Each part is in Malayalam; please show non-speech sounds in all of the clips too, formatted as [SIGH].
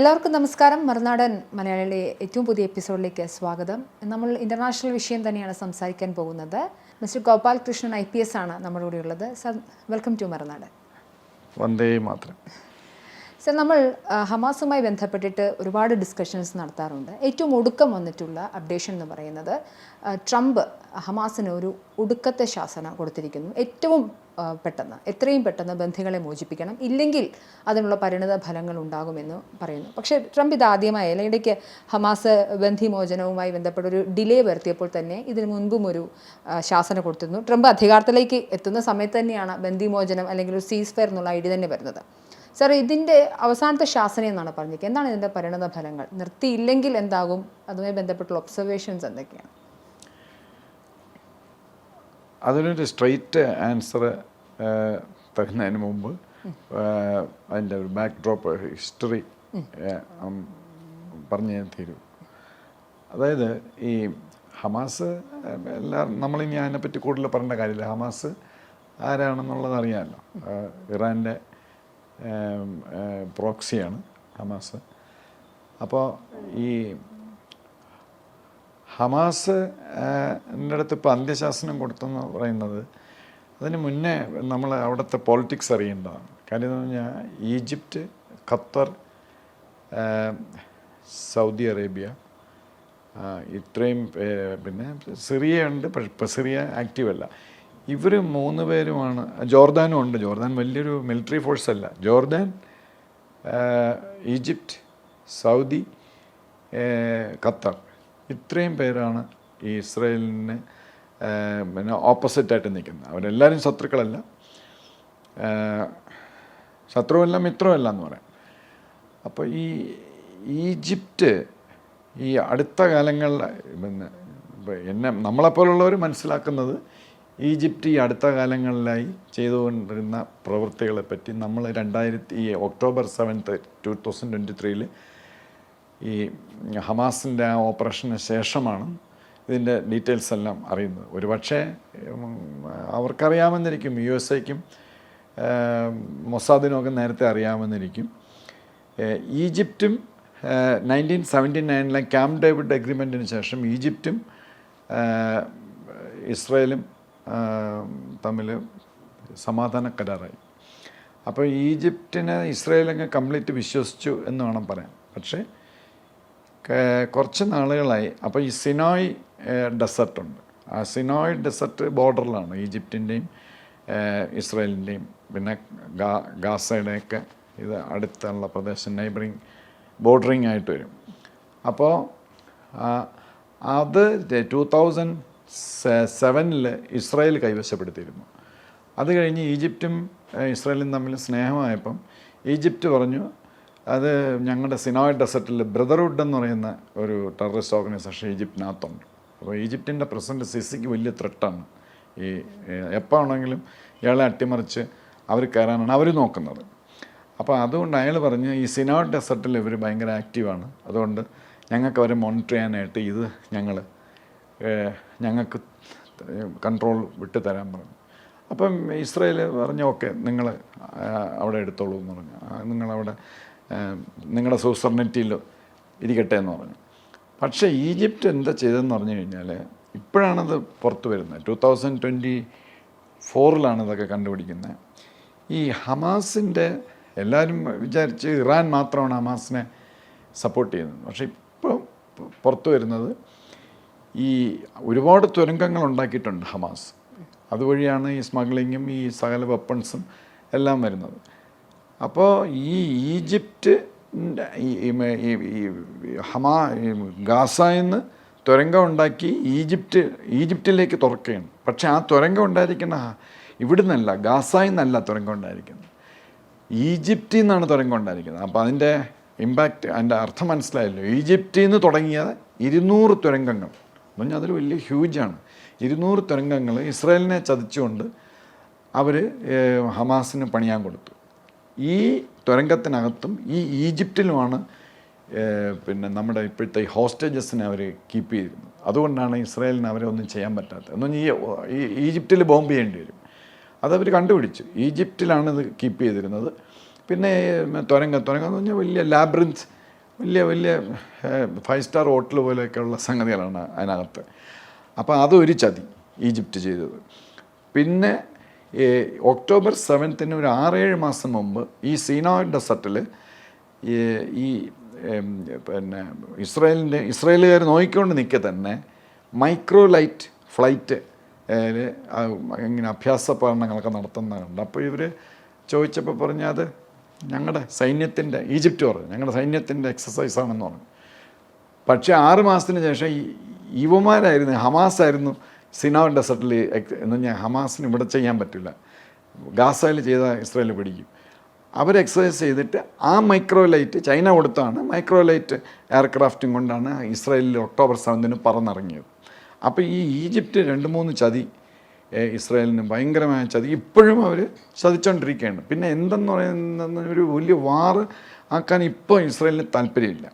എല്ലാവർക്കും നമസ്കാരം. മറുനാടൻ മലയാളിയുടെ ഏറ്റവും പുതിയ എപ്പിസോഡിലേക്ക് സ്വാഗതം. നമ്മൾ ഇന്റർനാഷണൽ വിഷയം തന്നെയാണ് സംസാരിക്കാൻ പോകുന്നത്. Mister Gopal Krishnan I P S ആണ് നമ്മുടെ കൂടെ ഉള്ളത്. Sir welcome to Marunadan. വന്ദേ മാത്രം. സർ നമ്മൾ ഹമാസുമായി ബന്ധപ്പെട്ടിട്ട് ഒരുപാട് ഡിസ്കഷൻസ് നടത്താറുണ്ട്. ഏറ്റവും ഒടുക്കം വന്നിട്ടുള്ള അപ്ഡേഷൻ എന്ന് പറയുന്നത് ട്രംപ് ഹമാസിന് ഒരു ഒടുക്കത്തെ ശാസന കൊടുത്തിരിക്കുന്നു. ഏറ്റവും പെട്ടെന്ന് എത്രയും പെട്ടെന്ന് ബന്ധികളെ മോചിപ്പിക്കണം. ഇല്ലെങ്കിൽ അതിനുള്ള പരിണിത ഫലങ്ങൾ ഉണ്ടാകുമെന്ന് പറയുന്നു. പക്ഷേ ട്രംപ് ഇത് ആദ്യമായല്ല ഇടയ്ക്ക് ഹമാസ് ബന്ധിമോചനവുമായി ബന്ധപ്പെട്ട ഒരു ഡിലേ വരുത്തിയപ്പോൾ തന്നെ ഇതിനു മുൻപും ഒരു ശാസന കൊടുത്തിരുന്നു. ട്രംപ് അധികാരത്തിലേക്ക് എത്തുന്ന സമയത്ത് തന്നെയാണ് ബന്ധിമോചനം അല്ലെങ്കിൽ ഒരു സീസ് ഫയർ എന്നുള്ള ഐഡിയ തന്നെ വരുന്നത്. സാർ ഇതിന്റെ അവസാനത്തെ ശാസന എന്നാണ് പറഞ്ഞിരിക്കുന്നത്. എന്താണ് ഇതിന്റെ പരിണത ഫലങ്ങൾ? നിർത്തിയില്ലെങ്കിൽ എന്താകും? അതുമായി ബന്ധപ്പെട്ടുള്ള ഒബ്സർവേഷൻസ് എന്തൊക്കെയാണ്? അതിനൊരു സ്ട്രെയിറ്റ് ആൻസർ തരുന്നതിന് മുമ്പ് അതിന്റെ ഒരു ബാക്ക് ഡ്രോപ്പ് ഹിസ്റ്ററി പറഞ്ഞു ഞാൻ തീരൂ. അതായത് ഈ ഹമാസ് എല്ലാ നമ്മളിനി അതിനെപ്പറ്റി കൂടുതൽ പറയേണ്ട കാര്യമില്ല. ഹമാസ് ആരാണെന്നുള്ളത് അറിയാമല്ലോ. ഇറാന്റെ പ്രോക്സിയാണ് ഹമാസ്. അപ്പോൾ ഈ ഹമാസ് എന്റെ അടുത്ത് ഇപ്പോൾ അന്ത്യശാസനം കൊടുത്തെന്ന് പറയുന്നത് അതിന് മുന്നേ നമ്മൾ അവിടുത്തെ പോളിറ്റിക്സ് അറിയേണ്ടതാണ്. കാര്യം എന്ന് പറഞ്ഞാൽ ഈജിപ്റ്റ് ഖത്തർ സൗദി അറേബ്യ ഇത്രയും പിന്നെ സിറിയ ഉണ്ട് പക്ഷെ ഇപ്പം സിറിയ ആക്റ്റീവല്ല ഇവർ മൂന്ന് പേരുമാണ്. ജോർദാനും ഉണ്ട്. ജോർദാൻ വലിയൊരു മിലിറ്ററി ഫോഴ്സ് അല്ല. Jordan Egypt Saudi Qatar. ഇത്രയും പേരാണ് ഈ ഇസ്രയേലിന് പിന്നെ ഓപ്പോസിറ്റായിട്ട് നിൽക്കുന്നത്. അവരെല്ലാവരും ശത്രുക്കളല്ല. ശത്രുവല്ല മിത്രമല്ല എന്ന് പറയാം. അപ്പോൾ ഈ ഈജിപ്റ്റ് ഈ അടുത്ത കാലങ്ങളിൽ പിന്നെ എന്നെ നമ്മളെപ്പോലുള്ളവർ മനസ്സിലാക്കുന്നത് ഈജിപ്റ്റ് ഈ അടുത്ത കാലങ്ങളിലായി ചെയ്തുകൊണ്ടിരുന്ന പ്രവൃത്തികളെ പറ്റി നമ്മൾ രണ്ടായിരത്തി ഈ October seventh two thousand twenty ത്രീയിൽ ഈ ഹമാസിന്റെ ആ ഓപ്പറേഷന് ശേഷമാണ് ഇതിന്റെ ഡീറ്റെയിൽസ് എല്ലാം അറിയുന്നത്. ഒരുപക്ഷെ അവർക്കറിയാമെന്നിരിക്കും യു എസ് എക്കും മൊസാദിനുമൊക്കെ നേരത്തെ അറിയാമെന്നിരിക്കും. ഈജിപ്റ്റും നയന്റീൻ സെവന്റി നയനിലെ ക്യാമ്പ് ഡേവിഡ് അഗ്രിമെന്റിന് ശേഷം ഈജിപ്റ്റും ഇസ്രയേലും തമ്മിൽ സമാധാന കരാറായി. അപ്പോൾ ഈജിപ്തിനെ ഇസ്രയേലങ്ങ് കംപ്ലീറ്റ് വിശ്വസിച്ചു എന്ന് വേണം പറയാൻ. പക്ഷേ കുറച്ച് നാളുകളായി. അപ്പോൾ ഈ സിനോയ് ഡെസർട്ടുണ്ട് ആ സിനോയ് ഡെസർട്ട് ബോർഡറിലാണ് ഈജിപ്തിന്റെയും ഇസ്രയേലിന്റെയും. പിന്നെ ഗാ ഗാസയുടെയൊക്കെ ഇത് അടുത്തുള്ള പ്രദേശം നൈബറിങ് ബോർഡറിങ് ആയിട്ട് വരും. അപ്പോൾ അത് ടു തൗസൻഡ് സെവനിൽ ഇസ്രായേൽ കൈവശപ്പെടുത്തിയിരുന്നു. അത് കഴിഞ്ഞ് ഈജിപ്റ്റും ഇസ്രായേലും തമ്മിൽ സ്നേഹമായപ്പം ഈജിപ്റ്റ് പറഞ്ഞു അത് ഞങ്ങളുടെ സിനോയ് ഡെസർട്ടിൽ ബ്രദർഹുഡ് എന്ന് പറയുന്ന ഒരു ടെററിസ്റ്റ് ഓർഗനൈസേഷൻ ഈജിപ്തിനകത്തുണ്ട്. അപ്പോൾ ഈജിപ്തിന്റെ പ്രസിഡന്റ് സിസിക്ക് വലിയ ത്രെട്ടാണ്. ഈ എപ്പോൾ ആണെങ്കിലും ഇയാളെ അട്ടിമറിച്ച് അവർ കയറാനാണ് അവർ നോക്കുന്നത്. അപ്പോൾ അതുകൊണ്ട് അയാൾ പറഞ്ഞ് ഈ സിനോയ് ഡെസർട്ടിൽ ഇവർ ഭയങ്കര ആക്റ്റീവാണ്. അതുകൊണ്ട് ഞങ്ങൾക്ക് അവരെ മോണിറ്റർ ചെയ്യാനായിട്ട് ഇത് ഞങ്ങൾ ഞങ്ങൾക്ക് കൺട്രോൾ വിട്ടു തരാൻ പറഞ്ഞു. അപ്പം ഇസ്രയേൽ പറഞ്ഞു ഓക്കെ നിങ്ങൾ അവിടെ എടുത്തോളൂ എന്ന് പറഞ്ഞു. നിങ്ങളവിടെ നിങ്ങളുടെ സൂസർനെറ്റിയിൽ ഇരിക്കട്ടെ എന്ന് പറഞ്ഞു. പക്ഷേ ഈജിപ്റ്റ് എന്താ ചെയ്തതെന്ന് പറഞ്ഞു കഴിഞ്ഞാൽ ഇപ്പോഴാണത് പുറത്ത് വരുന്നത്. ടു തൗസൻഡ് ട്വന്റി ഫോറിലാണ് ഇതൊക്കെ കണ്ടുപിടിക്കുന്നത്. ഈ ഹമാസിന്റെ എല്ലാവരും വിചാരിച്ച് ഇറാൻ മാത്രമാണ് ഹമാസിനെ സപ്പോർട്ട് ചെയ്യുന്നത്. പക്ഷേ ഇപ്പോൾ പുറത്തു വരുന്നത് ഈ ഒരുപാട് തുരങ്കങ്ങൾ ഉണ്ടാക്കിയിട്ടുണ്ട് ഹമാസ്. അതുവഴിയാണ് ഈ സ്മഗ്ലിങ്ങും ഈ സകല വെപ്പൺസും എല്ലാം വരുന്നത്. അപ്പോൾ ഈ ഈജിപ്റ്റ് ഹമാ ഗാസയിൽ ഗാസയിൽ തുരങ്കം ഉണ്ടാക്കി ഈജിപ്റ്റ് ഈജിപ്റ്റിലേക്ക് തുറക്കുകയാണ്. പക്ഷേ ആ തുരങ്കം ഉണ്ടായിരിക്കുന്ന ഇവിടുന്നല്ല ഗാസായിൽ നിന്നല്ല തുരങ്കം ഉണ്ടായിരിക്കുന്നത്. ഈജിപ്തിൽ നിന്നാണ് തുരങ്കം ഉണ്ടായിരിക്കുന്നത്. അപ്പോൾ അതിന്റെ ഇമ്പാക്റ്റ് അതിന്റെ അർത്ഥം മനസ്സിലായല്ലോ. ഈജിപ്തിൽ നിന്ന് തുടങ്ങിയ ഇരുന്നൂറ് തുരങ്കങ്ങൾ. എന്ന് പറഞ്ഞാൽ അതൊരു വലിയ ഹ്യൂജാണ് ഇരുന്നൂറ് തുരങ്കങ്ങൾ ഇസ്രായേലിനെ ചതിച്ചുകൊണ്ട് അവർ ഹമാസിന് പണിയാൻ കൊടുത്തു. ഈ തുരങ്കത്തിനകത്തും ഈ ഈജിപ്തിലുമാണ് പിന്നെ നമ്മുടെ ഇപ്പോഴത്തെ ഹോസ്റ്റേജസിനെ അവർ കീപ്പ് ചെയ്തിരുന്നത് അതുകൊണ്ടാണ് ഇസ്രായേലിന് അവരെ ഒന്നും ചെയ്യാൻ പറ്റാത്തത്. എന്ന് പറഞ്ഞാൽ ഈ ഈജിപ്തിൽ ബോംബ് ചെയ്യേണ്ടി വരും. അതവർ കണ്ടുപിടിച്ചു. ഈജിപ്തിലാണ് ഇത് കീപ്പ് ചെയ്തിരുന്നത്. പിന്നെ തുരങ്കം തുരങ്കം എന്ന് പറഞ്ഞാൽ വലിയ ലാബ്രിൻസ് വലിയ വലിയ ഫൈവ് സ്റ്റാർ ഹോട്ടൽ പോലെയൊക്കെയുള്ള സംഗതികളാണ് അതിനകത്ത്. അപ്പോൾ അതൊരു ചതി ഈജിപ്റ്റ് ചെയ്തത്. പിന്നെ ഒക്ടോബർ സെവൻത്തിന് ഒരു ആറേഴ് മാസം മുമ്പ് ഈ സീനോയ് ഡെസർട്ടിൽ ഈ പിന്നെ ഇസ്രായേലിന്റെ ഇസ്രായേലുകാർ നോക്കിക്കൊണ്ട് നിൽക്കെ തന്നെ മൈക്രോ ലൈറ്റ് ഫ്ലൈറ്റ് ഇങ്ങനെ അഭ്യാസ പഠനങ്ങളൊക്കെ നടത്തുന്നുണ്ട് അപ്പോൾ ഇവർ ചോദിച്ചപ്പോൾ പറഞ്ഞാൽ അത് ഞങ്ങളുടെ സൈന്യത്തിന്റെ ഈജിപ്റ്റ് പറഞ്ഞു ഞങ്ങളുടെ സൈന്യത്തിന്റെ എക്സസൈസാണെന്ന് പറഞ്ഞു. പക്ഷേ ആറ് മാസത്തിന് ശേഷം ഈ യുവമാരായിരുന്നു ഹമാസ് ആയിരുന്നു സിനാവ് ഡെസർട്ടിൽ എന്ന് ഞാൻ ഹമാസിന് ഇവിടെ ചെയ്യാൻ പറ്റില്ല. ഗാസയിൽ ചെയ്ത ഇസ്രയേലിൽ പിടിക്കും. അവർ എക്സസൈസ് ചെയ്തിട്ട് ആ മൈക്രോലൈറ്റ് ചൈന കൊടുത്താണ് മൈക്രോലൈറ്റ് എയർക്രാഫ്റ്റും കൊണ്ടാണ് ഇസ്രയേലിൽ ഒക്ടോബർ സെവൻത്തിന് പറന്നിറങ്ങിയത്. അപ്പോൾ ഈ ഈജിപ്റ്റ് രണ്ട് മൂന്ന് ചതി ഇസ്രായേലിന് ഭയങ്കരമായ ചതി. ഇപ്പോഴും അവർ ചതിച്ചുകൊണ്ടിരിക്കുകയാണ് പിന്നെ എന്തെന്ന് പറയുന്ന ഒരു വലിയ വാറ് ആക്കാൻ ഇപ്പോൾ ഇസ്രായേലിന് താല്പര്യമില്ല.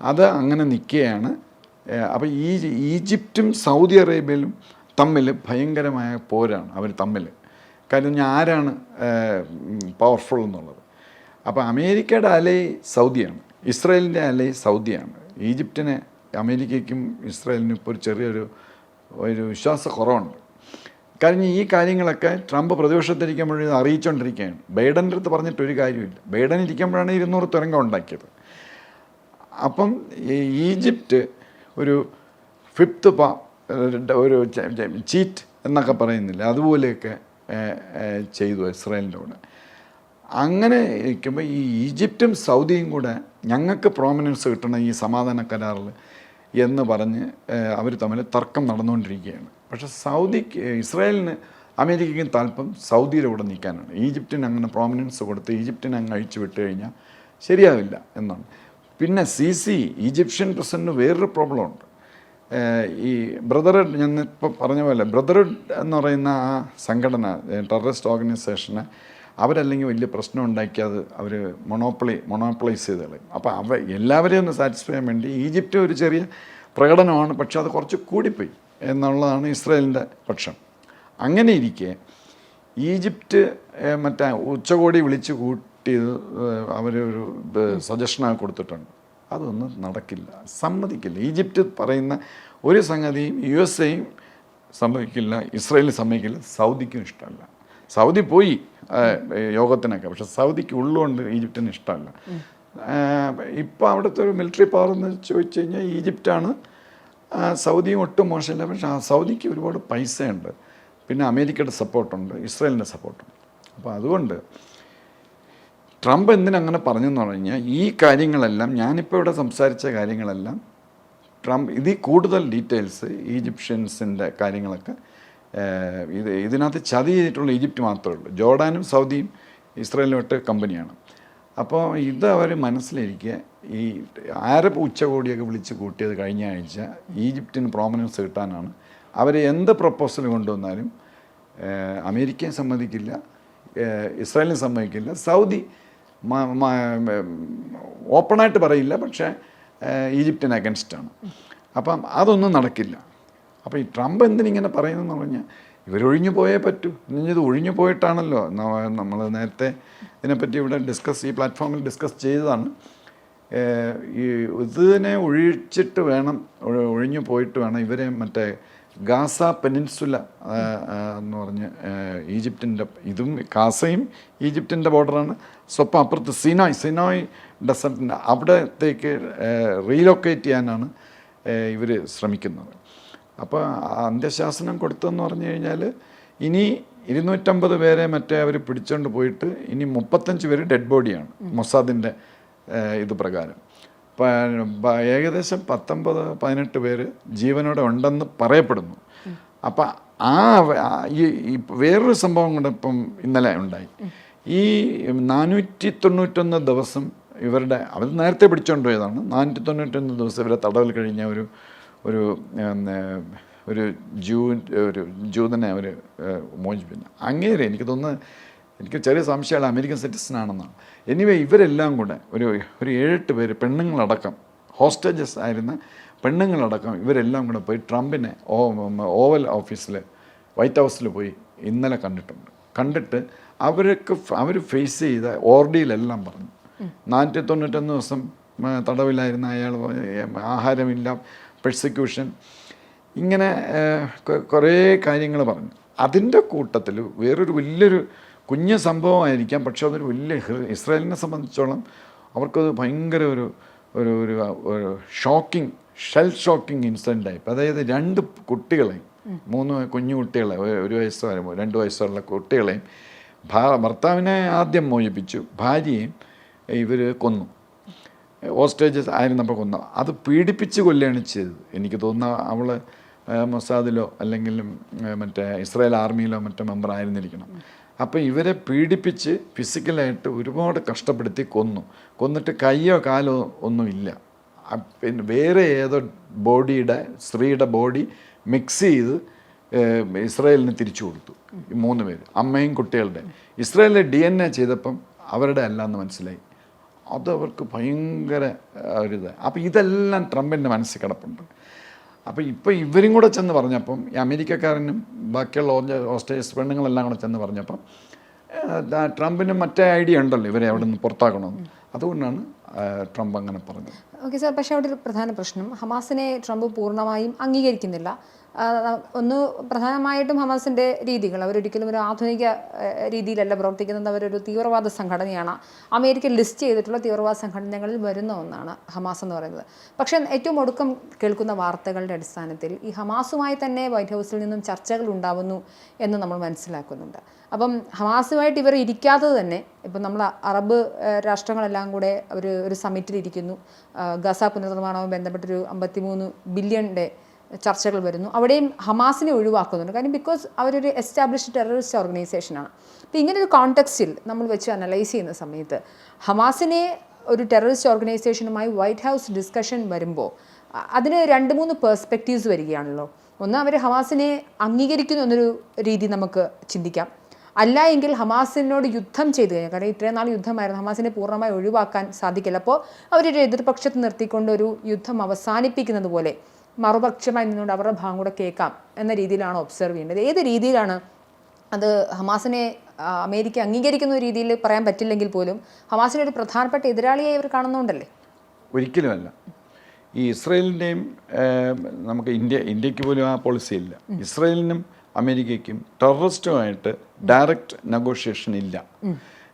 അത് അങ്ങനെ നിൽക്കുകയാണ്. അപ്പോൾ ഈ ഈജിപ്റ്റും സൗദി അറേബ്യയിലും തമ്മിൽ ഭയങ്കരമായ പോരാണ് അവർ തമ്മിൽ. കാര്യം ഞാൻ ആരാണ് പവർഫുൾ എന്നുള്ളത്? അപ്പോൾ അമേരിക്കയുടെ അലൈ സൗദിയാണ്. ഇസ്രായേലിന്റെ അലൈ സൗദിയാണ്. ഈജിപ്തിനെ അമേരിക്കയ്ക്കും ഇസ്രായേലിനും ഇപ്പോൾ ഒരു ചെറിയൊരു ഒരു വിശ്വാസ കുറവുണ്ട് കാരണം ഈ കാര്യങ്ങളൊക്കെ ട്രംപ് പ്രതിപക്ഷത്തിരിക്കുമ്പോഴും ഇത് അറിയിച്ചുകൊണ്ടിരിക്കുകയാണ് ബൈഡന്റെ അടുത്ത് പറഞ്ഞിട്ട് ഒരു കാര്യമില്ല ബൈഡൻ ഇരിക്കുമ്പോഴാണ് ഇരുന്നൂറ് തുരങ്കം ഉണ്ടാക്കിയത്. അപ്പം ഈജിപ്റ്റ് ഒരു ഫിഫ്ത്ത് പാ ഒരു ചീറ്റ് എന്നൊക്കെ പറയുന്നില്ല? അതുപോലെയൊക്കെ ചെയ്തു ഇസ്രായേലിനോട്. അങ്ങനെ ഇരിക്കുമ്പോൾ ഈ ഈജിപ്തും സൗദിയും കൂടെ ഞങ്ങൾക്ക് പ്രോമിനൻസ് കിട്ടണം ഈ സമാധാന കരാറിൽ എന്ന് പറഞ്ഞ് അവർ തമ്മിൽ തർക്കം നടന്നുകൊണ്ടിരിക്കുകയാണ്. പക്ഷേ സൗദിക്ക് ഇസ്രായേലിന് അമേരിക്കയ്ക്കും താല്പര്യം സൗദിയുടെ കൂടെ നിൽക്കാനാണ്. ഈജിപ്തിന് അങ്ങനെ പ്രോമിനൻസ് കൊടുത്ത് ഈജിപ്തിനെ അങ്ങ് അഴിച്ചു വിട്ട് കഴിഞ്ഞാൽ ശരിയാവില്ല എന്നാണ്. പിന്നെ സി സി ഈജിപ്ഷ്യൻ പ്രസിഡന്റിന് വേറൊരു പ്രോബ്ലമുണ്ട് ഈ ബ്രദർഹുഡ് ഞാൻ ഇപ്പോൾ പറഞ്ഞ പോലെ ബ്രദർഹുഡ് എന്ന് പറയുന്ന ആ സംഘടന ടെററിസ്റ്റ് ഓർഗനൈസേഷന് അവരല്ലെങ്കിൽ വലിയ പ്രശ്നം ഉണ്ടാക്കി അത് അവർ മൊണോപ്പൊളി മൊണോപ്പൊളൈസ് ചെയ്ത് കളയും. അപ്പോൾ അവ എല്ലാവരെയും ഒന്ന് സാറ്റിസ്ഫൈ ചെയ്യാൻ വേണ്ടി ഈജിപ്റ്റ് ഒരു ചെറിയ പ്രകടനമാണ് പക്ഷെ അത് കുറച്ച് കൂടിപ്പോയി. എന്നുള്ളതാണ് ഇസ്രായേലിന്റെ പക്ഷം. അങ്ങനെ ഇരിക്കെ ഈജിപ്റ്റ് മറ്റേ ഉച്ചകോടി വിളിച്ച് കൂട്ടി അവരൊരു സജഷനാണ് കൊടുത്തിട്ടുണ്ട്. അതൊന്നും നടക്കില്ല സമ്മതിക്കില്ല. ഈജിപ്റ്റ് പറയുന്ന ഒരു സംഗതിയും യു എസ് എയും സമ്മതിക്കില്ല ഇസ്രായേലിന് സമ്മതിക്കില്ല സൗദിക്കും ഇഷ്ടമല്ല. സൗദി പോയി യോഗത്തിനൊക്കെ പക്ഷെ സൗദിക്ക് ഉള്ളുകൊണ്ട് ഈജിപ്തിന് ഇഷ്ടമല്ല. ഇപ്പോൾ അവിടുത്തെ ഒരു മിലിറ്ററി പവർ എന്ന് ചോദിച്ചു കഴിഞ്ഞാൽ ഈജിപ്റ്റാണ് സൗദിയും ഒട്ടും മോശമില്ല. പക്ഷെ ആ സൗദിക്ക് ഒരുപാട് പൈസയുണ്ട്. പിന്നെ അമേരിക്കയുടെ സപ്പോർട്ടുണ്ട്. ഇസ്രായേലിന്റെ സപ്പോർട്ടുണ്ട്. അപ്പോൾ അതുകൊണ്ട് ട്രംപ് എന്തിനങ്ങനെ പറഞ്ഞെന്ന് പറഞ്ഞു കഴിഞ്ഞാൽ ഈ കാര്യങ്ങളെല്ലാം ഞാനിപ്പോൾ ഇവിടെ സംസാരിച്ച കാര്യങ്ങളെല്ലാം ട്രംപ് ഇതിൽ കൂടുതൽ ഡീറ്റെയിൽസ് ഈജിപ്ഷ്യൻസിന്റെ കാര്യങ്ങളൊക്കെ ഇത് ഇതിനകത്ത് ചതി ചെയ്തിട്ടുള്ള ഈജിപ്റ്റ് മാത്രമേ ഉള്ളൂ. ജോർഡാനും സൗദിയും ഇസ്രായേലുമായിട്ട് കമ്പനിയാണ്. അപ്പോൾ ഇത് അവർ മനസ്സിലിരിക്കുക ഈ ആരബ് ഉച്ചകോടിയൊക്കെ വിളിച്ച് കൂട്ടിയത് കഴിഞ്ഞ ആഴ്ച ഈജിപ്തിന് പ്രോമിനൻസ് കിട്ടാനാണ്. അവർ എന്ത് പ്രപ്പോസൽ കൊണ്ടുവന്നാലും അമേരിക്കയും സമ്മതിക്കില്ല ഇസ്രായേലിനെ സമ്മതിക്കില്ല സൗദി ഓപ്പണായിട്ട് പറയില്ല പക്ഷേ ഈജിപ്തിന് അഗൻസ്റ്റാണ് അപ്പം അതൊന്നും നടക്കില്ല. അപ്പോൾ ഈ ട്രംപ് എന്തിനിങ്ങനെ പറയുന്നതെന്ന് പറഞ്ഞാൽ ഇവരൊഴിഞ്ഞു പോയേ പറ്റൂ. ഇത് ഒഴിഞ്ഞു പോയിട്ടാണല്ലോ. നമ്മൾ നേരത്തെ ഇതിനെപ്പറ്റി ഇവിടെ ഡിസ്കസ് ഈ പ്ലാറ്റ്ഫോമിൽ ഡിസ്കസ് ചെയ്തതാണ്. ഈ ഇതിനെ ഒഴിച്ചിട്ട് വേണം ഒഴി- ഒഴിഞ്ഞു പോയിട്ട് വേണം ഇവരെ മറ്റേ ഗാസ പെനിൻസുല എന്ന് പറഞ്ഞ് ഈജിപ്തിന്റെ ഇതും ഗാസയും ഈജിപ്തിന്റെ ബോർഡറാണ്. സ്വപ്പം അപ്പുറത്ത് സിനോയ് സിനോയ് ഡെസർട്ടിന്റെ അവിടത്തേക്ക് റീലൊക്കേറ്റ് ചെയ്യാനാണ് ഇവർ ശ്രമിക്കുന്നത്. അപ്പോൾ അന്ത്യശാസനം കൊടുത്തതെന്ന് പറഞ്ഞു കഴിഞ്ഞാൽ ഇനി ഇരുന്നൂറ്റമ്പത് പേരെ മറ്റേ അവർ പിടിച്ചുകൊണ്ട് പോയിട്ട് ഇനി മുപ്പത്തഞ്ച് പേര് ഡെഡ് ബോഡിയാണ് മൊസാദിന്റെ ഇത് പ്രകാരം. ഏകദേശം പത്തൊമ്പത് പതിനെട്ട് പേര് ജീവനോടെ ഉണ്ടെന്ന് പറയപ്പെടുന്നു. അപ്പം ആ ഈ വേറൊരു സംഭവം കൂടെ ഇപ്പം ഇന്നലെ ഉണ്ടായി. ഈ നാനൂറ്റി തൊണ്ണൂറ്റൊന്ന് ദിവസം ഇവരുടെ അവർ നേരത്തെ പിടിച്ചുകൊണ്ട് പോയതാണ്. നാനൂറ്റി തൊണ്ണൂറ്റൊന്ന് ദിവസം ഇവരെ തടവിൽ കഴിഞ്ഞ ഒരു ഒരു ഒരു ജൂ ഒരു ജൂതനെ അവർ മോചിപ്പിക്കുന്നു അങ്ങേരെ എനിക്ക് തോന്നുന്നു എനിക്ക് ചെറിയ സംശയമാണ് അമേരിക്കൻ സിറ്റിസൺ ആണെന്നാണ് എനിവേ ഇവരെല്ലാം കൂടെ ഒരു ഒരു ഏഴെട്ട് പേര് പെണ്ണുങ്ങളടക്കം ഹോസ്റ്റേജസ് ആയിരുന്ന പെണ്ണുങ്ങളടക്കം ഇവരെല്ലാം കൂടെ പോയി ട്രംപിനെ ഓ ഓവൽ ഓഫീസിൽ വൈറ്റ് ഹൗസിൽ പോയി ഇന്നലെ കണ്ടിട്ടുണ്ട്. കണ്ടിട്ട് അവർക്ക് അവർ ഫേസ് ചെയ്ത ഓർഡിയിലെല്ലാം പറഞ്ഞു. നാനൂറ്റി തൊണ്ണൂറ്റൊന്ന് ദിവസം തടവിലായിരുന്ന അയാൾ ആഹാരമില്ല പെർസിക്യൂഷൻ ഇങ്ങനെ കുറേ കാര്യങ്ങൾ പറഞ്ഞു. അതിന്റെ കൂട്ടത്തിൽ വേറൊരു വലിയൊരു കുഞ്ഞു സംഭവമായിരിക്കാം. പക്ഷെ അതൊരു വലിയ ഇസ്രായേലിനെ സംബന്ധിച്ചോളം അവർക്കത് ഭയങ്കര ഒരു ഒരു ഒരു ഒരു ഷോക്കിംഗ് ഷെൽ ഷോക്കിംഗ് ഇൻസിഡന്റ് ആയി. അതായത് രണ്ട് കുട്ടികളെയും മൂന്ന് കുഞ്ഞു കുട്ടികളെ ഒരു- വയസ്സ് വരുമ്പോൾ രണ്ട് വയസ്സുള്ള കുട്ടികളെയും ഭർത്താവിനെ ആദ്യം മോചിപ്പിച്ചു. ഭാര്യയും ഇവർ കൊന്നു. ഹോസ്റ്റേജസ് ആയിരുന്നപ്പോൾ കൊന്ന അത് പീഡിപ്പിച്ച് കൊല്ലുകയാണ് ചെയ്തത്. എനിക്ക് തോന്നുന്ന അവൾ മൊസാദിലോ അല്ലെങ്കിൽ മറ്റേ ഇസ്രായേൽ ആർമിയിലോ മറ്റേ മെമ്പർ ആയിരുന്നിരിക്കണം. അപ്പോൾ ഇവരെ പീഡിപ്പിച്ച് ഫിസിക്കലായിട്ട് ഒരുപാട് കഷ്ടപ്പെടുത്തി കൊന്നു. കൊന്നിട്ട് കൈയോ കാലോ ഒന്നുമില്ല പിന്നെ വേറെ ഏതോ ബോഡിയുടെ സ്ത്രീയുടെ ബോഡി മിക്സ് ചെയ്ത് ഇസ്രായേലിന് തിരിച്ചു കൊടുത്തു. മൂന്ന് പേര് അമ്മയും കുട്ടികളുടെ. ഇസ്രായേലിൽ ഡി എൻ എ ചെയ്തപ്പം അവരുടെ അല്ല എന്ന് മനസ്സിലായി. അത് അവർക്ക് ഭയങ്കര ഒരു ഒരിത് അപ്പോൾ ഇതെല്ലാം ട്രംപിന്റെ മനസ്സിൽ കിടപ്പുണ്ട്. അപ്പോൾ ഇപ്പോൾ ഇവരും കൂടെ ചെന്ന് പറഞ്ഞപ്പം ഈ അമേരിക്കക്കാരനും ബാക്കിയുള്ള ഓസ്ട്രേലിയസ് പെണ്ണുങ്ങളെല്ലാം കൂടെ ചെന്ന് പറഞ്ഞപ്പം ട്രംപിന് മറ്റേ ഐഡിയ ഉണ്ടല്ലോ ഇവരെ അവിടെ നിന്ന് പുറത്താക്കണമെന്ന്. അതുകൊണ്ടാണ് ട്രംപ് അങ്ങനെ പറഞ്ഞത്. ഓക്കെ സാർ പക്ഷേ അവിടെ ഒരു പ്രധാന പ്രശ്നം. ഹമാസിനെ ട്രംപ് പൂർണമായും അംഗീകരിക്കുന്നില്ല. ഒന്ന് പ്രധാനമായിട്ടും ഹമാസിന്റെ രീതികൾ. അവരൊരിക്കലും ഒരു ആധുനിക രീതിയിലല്ല പ്രവർത്തിക്കുന്നത്. അവരൊരു തീവ്രവാദ സംഘടനയാണ്. അമേരിക്ക ലിസ്റ്റ് ചെയ്തിട്ടുള്ള തീവ്രവാദ സംഘടനകളിൽ വരുന്ന ഒന്നാണ് ഹമാസ് എന്ന് പറയുന്നത്. പക്ഷേ ഏറ്റവും ഒടുക്കം കേൾക്കുന്ന വാർത്തകളുടെ അടിസ്ഥാനത്തിൽ ഈ ഹമാസുമായി തന്നെ വൈറ്റ് ഹൗസിൽ നിന്നും ചർച്ചകൾ ഉണ്ടാവുന്നു എന്ന് നമ്മൾ മനസ്സിലാക്കുന്നുണ്ട്. അപ്പം ഹമാസുമായിട്ട് ഇവർ ഇരിക്കാത്തത് തന്നെ ഇപ്പം നമ്മൾ അറബ് രാഷ്ട്രങ്ങളെല്ലാം കൂടെ ഒരു ഒരു സമ്മിറ്റിൽ ഇരിക്കുന്നു. ഗസ പുനർനിർമ്മാണവുമായി ബന്ധപ്പെട്ടൊരു അമ്പത്തിമൂന്ന് ബില്യണിന്റെ ചർച്ചകൾ വരുന്നു. അവിടെയും ഹമാസിനെ ഒഴിവാക്കുന്നുണ്ട്. കാര്യം ബിക്കോസ് അവരൊരു എസ്റ്റാബ്ലിഷ്ഡ് ടെററിസ്റ്റ് ഓർഗനൈസേഷനാണ് അപ്പോൾ ഇങ്ങനെ ഒരു കോണ്ടെക്സ്റ്റിൽ നമ്മൾ വെച്ച് അനലൈസ് ചെയ്യുന്ന സമയത്ത് ഹമാസിനെ ഒരു ടെററിസ്റ്റ് ഓർഗനൈസേഷനുമായി വൈറ്റ് ഹൗസ് ഡിസ്കഷൻ വരുമ്പോൾ അതിന് രണ്ട് മൂന്ന് പേഴ്സ്പെക്റ്റീവ്സ് വരികയാണല്ലോ. ഒന്ന് അവർ ഹമാസിനെ അംഗീകരിക്കുന്നു എന്നൊരു രീതി നമുക്ക് ചിന്തിക്കാം. അല്ല എങ്കിൽ ഹമാസിനോട് യുദ്ധം ചെയ്തു കഴിഞ്ഞാൽ കാരണം ഇത്രയും നാൾ യുദ്ധമായിരുന്നു ഹമാസിനെ പൂർണമായി ഒഴിവാക്കാൻ സാധിക്കില്ല. അപ്പോൾ അവരൊരു എതിർപക്ഷത്ത് നിർത്തിക്കൊണ്ട് ഒരു യുദ്ധം അവസാനിപ്പിക്കുന്നത് പോലെ മറുപക്ഷമായി നിന്നുകൊണ്ട് അവരുടെ ഭാഗം കൂടെ കേൾക്കാം എന്ന രീതിയിലാണ് ഒബ്സർവ് ചെയ്യേണ്ടത്. ഏത് രീതിയിലാണ് അത് ഹമാസിനെ അമേരിക്ക അംഗീകരിക്കുന്ന രീതിയിൽ പറയാൻ പറ്റില്ലെങ്കിൽ പോലും ഹമാസിനെ ഒരു പ്രധാനപ്പെട്ട എതിരാളിയായി ഇവർ കാണുന്നുണ്ടല്ലേ? ഒരിക്കലുമല്ല. ഈ ഇസ്രയേലിന്റെയും നമുക്ക് ഇന്ത്യ ഇന്ത്യയ്ക്ക് പോലും ആ പോളിസി ഇല്ല. ഇസ്രയേലിനും അമേരിക്കയ്ക്കും ടെററിസ്റ്റുമായിട്ട് ഡയറക്റ്റ് നെഗോഷിയേഷൻ ഇല്ല.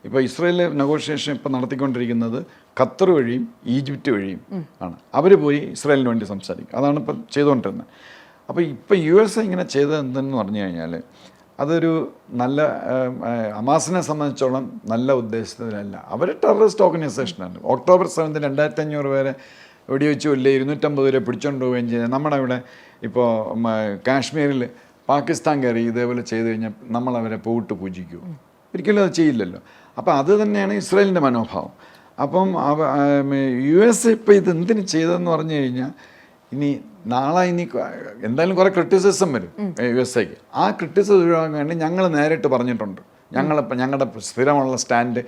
ഇപ്പോൾ ഇസ്രയേൽ നെഗോഷിയേഷൻ ഇപ്പോൾ നടത്തിക്കൊണ്ടിരിക്കുന്നത് ഖത്തർ വഴിയും ഈജിപ്റ്റ് വഴിയും ആണ്. അവർ പോയി ഇസ്രായേലിന് വേണ്ടി സംസാരിക്കും. അതാണ് ഇപ്പം ചെയ്തുകൊണ്ടിരുന്നത്. അപ്പോൾ ഇപ്പോൾ യു എസ് ഇങ്ങനെ ചെയ്തത് എന്തെന്ന് പറഞ്ഞു കഴിഞ്ഞാൽ അതൊരു നല്ല അമാസിനെ സംബന്ധിച്ചോളം നല്ല ഉദ്ദേശത്തിലല്ല. അവർ ടെററിസ്റ്റ് ഓർഗനൈസേഷനാണ് ഒക്ടോബർ സെവൻത്തിന് രണ്ടായിരത്തി അഞ്ഞൂറ് പേരെ വെടിവെച്ച് കൊല്ലേ ഇരുന്നൂറ്റമ്പത് പേരെ പിടിച്ചോണ്ട് പോവുകയും ചെയ്യുന്നത് നമ്മുടെ ഇവിടെ ഇപ്പോൾ കാശ്മീരിൽ പാകിസ്ഥാൻ കയറി ഇതേപോലെ ചെയ്തു കഴിഞ്ഞാൽ നമ്മൾ അവരെ പൂവിട്ട് പൂജിക്കൂ ഒരിക്കലും അത് ചെയ്യില്ലല്ലോ. അപ്പോൾ അത് തന്നെയാണ് ഇസ്രായേലിന്റെ മനോഭാവം. അപ്പം യു എസ് ഇപ്പോൾ ഇത് എന്തിനു ചെയ്തതെന്ന് പറഞ്ഞു കഴിഞ്ഞാൽ ഇനി നാളെ ഇനി എന്തായാലും കുറേ ക്രിറ്റിസിസം വരും യു എസ് എക്ക് ആ ക്രിറ്റിസിസം ഒഴിവാക്കാൻ വേണ്ടി ഞങ്ങൾ നേരിട്ട് പറഞ്ഞിട്ടുണ്ട്. ഞങ്ങൾ ഞങ്ങളുടെ സ്ഥിരമുള്ള സ്റ്റാൻഡ്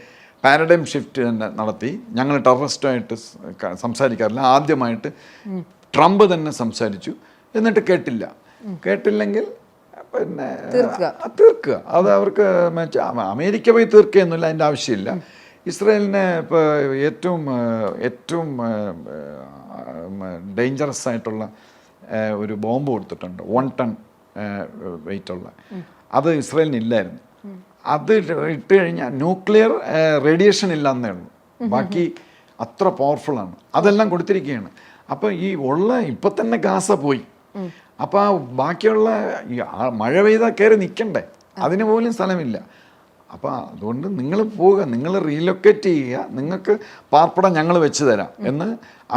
പാരഡൈം ഷിഫ്റ്റ് തന്നെ നടത്തി. ഞങ്ങൾ ടെററിസ്റ്റുമായിട്ട് സംസാരിക്കാറില്ല. ആദ്യമായിട്ട് ട്രംപ് തന്നെ സംസാരിച്ചു. എന്നിട്ട് കേട്ടില്ല. കേട്ടില്ലെങ്കിൽ പിന്നെ തീർക്കുക. തീർക്കുക. അത് അവർക്ക് അമേരിക്ക പോയി തീർക്കുകയൊന്നുമില്ല അതിന്റെ ആവശ്യമില്ല. ഇസ്രായേലിന് ഇപ്പോൾ ഏറ്റവും ഏറ്റവും ഡേഞ്ചറസ് ആയിട്ടുള്ള ഒരു ബോംബ് കൊടുത്തിട്ടുണ്ട്. വൺ ടൺ വെയിറ്റുള്ള അത് ഇസ്രയേലിനില്ലായിരുന്നു അത് ഇട്ട് കഴിഞ്ഞാൽ ന്യൂക്ലിയർ റേഡിയേഷൻ ഇല്ല എന്നേ ഉള്ളൂ. ബാക്കി അത്ര പവർഫുള്ളാണ് അതെല്ലാം കൊടുത്തിരിക്കുകയാണ്. അപ്പോൾ ഈ ഉള്ള ഇപ്പം തന്നെ ഗാസ പോയി. അപ്പോൾ ആ ബാക്കിയുള്ള മഴ പെയ്താൽ കയറി നിൽക്കണ്ടേ അതിന് പോലും സ്ഥലമില്ല. അപ്പോൾ അതുകൊണ്ട് നിങ്ങൾ പോവുക നിങ്ങൾ റീലൊക്കേറ്റ് ചെയ്യുക നിങ്ങൾക്ക് പാർപ്പിടം ഞങ്ങൾ വെച്ച് തരാം എന്ന്